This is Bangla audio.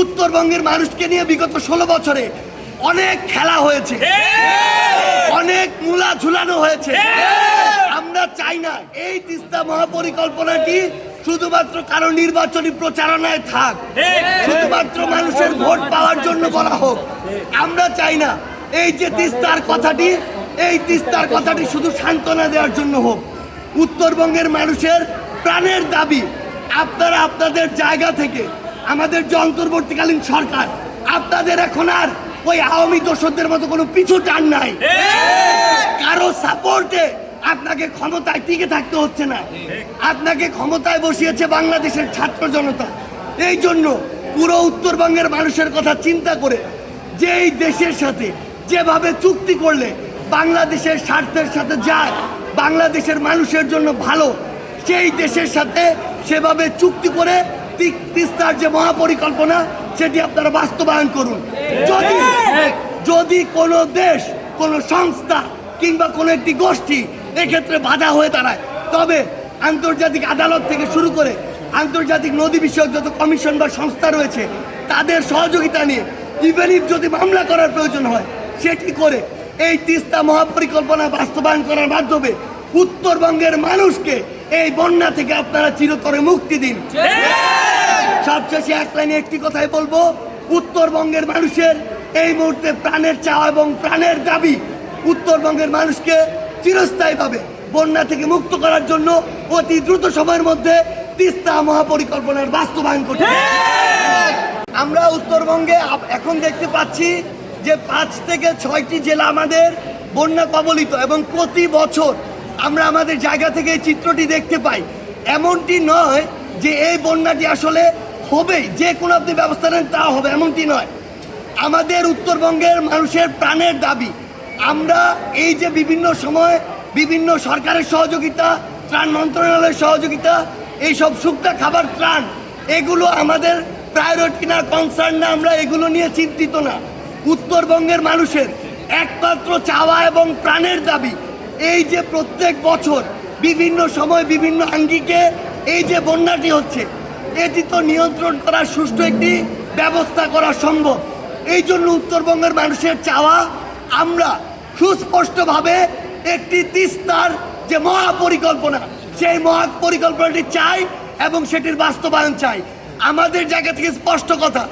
উত্তরবঙ্গের মানুষকে নিয়ে বিগত ষোলো বছরে অনেক খেলা হয়েছে। অনেক মূলা ঝুলানো হয়েছে। আমরা চাই না এই তিস্তা মহাপরিকল্পনাটি শুধুমাত্র কারও নির্বাচনী প্রচারণায় থাক। শুধুমাত্র মানুষের ভোট পাওয়ার জন্য বলা হোক। আমরা চাই না এই যে তিস্তার কথাটি এই তিস্তার কথাটি শুধু সান্ত্বনা দেওয়ার জন্য হোক। উত্তরবঙ্গের মানুষের প্রাণের দাবি আপনারা আপনাদের জায়গা থেকে আমাদের যে অন্তর্বর্তীকালীন সরকার, আপনাদের এখন আর ওই আওয়ামী দোষদের মতো কোনো পিছু টান নাই। কারও সাপোর্টে আপনাকে ক্ষমতায় টিকে থাকতে হচ্ছে না। আপনাকে ক্ষমতায় বসিয়েছে বাংলাদেশের ছাত্র জনতা। এই জন্য পুরো উত্তরবঙ্গের মানুষের কথা চিন্তা করে যে এই দেশের সাথে যেভাবে চুক্তি করলে বাংলাদেশের স্বার্থের সাথে যায়, বাংলাদেশের মানুষের জন্য ভালো, সেই দেশের সাথে সেভাবে চুক্তি করে তিস্তার যে মহাপরিকল্পনা, সেটি আপনারা বাস্তবায়ন করুন। যদি যদি কোনো দেশ, কোনো সংস্থা কিংবা কোনো একটি গোষ্ঠী এক্ষেত্রে বাধা হয়ে দাঁড়ায়, তবে আন্তর্জাতিক আদালত থেকে শুরু করে আন্তর্জাতিক নদী বিষয়ক যত কমিশন বা সংস্থা রয়েছে, তাদের সহযোগিতা নিয়ে ইভেন ইফ যদি মামলা করার প্রয়োজন হয়, সেটি করে এই তিস্তা মহাপরিকল্পনা বাস্তবায়ন করার মাধ্যমে উত্তরবঙ্গের মানুষকে এই বন্যা থেকে আপনারা চিরতরে মুক্তি দিন। সবশেষে এক লাইনে একটি কথাই বলব, উত্তরবঙ্গের মানুষের এই মুহূর্তে প্রাণের চাওয়া এবং প্রাণের দাবি উত্তরবঙ্গের মানুষকে চিরস্থায়ীভাবে বন্যা থেকে মুক্ত করার জন্য অতি দ্রুত সময়ের মধ্যে তিস্তা মহাপরিকল্পনার বাস্তবায়ন করতে আমরা উত্তরবঙ্গে এখন দেখতে পাচ্ছি যে পাঁচ থেকে ছয়টি জেলা আমাদের বন্যা কবলিত এবং প্রতি বছর আমরা আমাদের জায়গা থেকে এই চিত্রটি দেখতে পাই। এমনটি নয় যে এই বন্যাটি আসলে হবেই, যে কোনো আপনি ব্যবস্থা নেন, তা হবে, এমনটি নয়। আমাদের উত্তরবঙ্গের মানুষের প্রাণের দাবি, আমরা এই যে বিভিন্ন সময় বিভিন্ন সরকারের সহযোগিতা, ত্রাণ মন্ত্রণালয়ের সহযোগিতা এইসব শুকনা খাবার ত্রাণ, এগুলো আমাদের প্রায়োরিটি না কনসার্ন না, আমরা এগুলো নিয়ে চিন্তিত না। উত্তরবঙ্গের মানুষের একমাত্র চাওয়া এবং প্রাণের দাবি, এই যে প্রত্যেক বছর বিভিন্ন সময় বিভিন্ন আঙ্গিকে এই যে বন্যাটি হচ্ছে এটি তো নিয়ন্ত্রণ করার সুষ্ঠু একটি ব্যবস্থা করা সম্ভব। এই জন্য উত্তরবঙ্গের মানুষের চাওয়া, আমরা সুস্পষ্টভাবে একটি তিস্তার যে মহাপরিকল্পনা, সেই মহাপরিকল্পনাটি চাই এবং সেটির বাস্তবায়ন চাই। আমাদের জায়গা থেকে স্পষ্ট কথা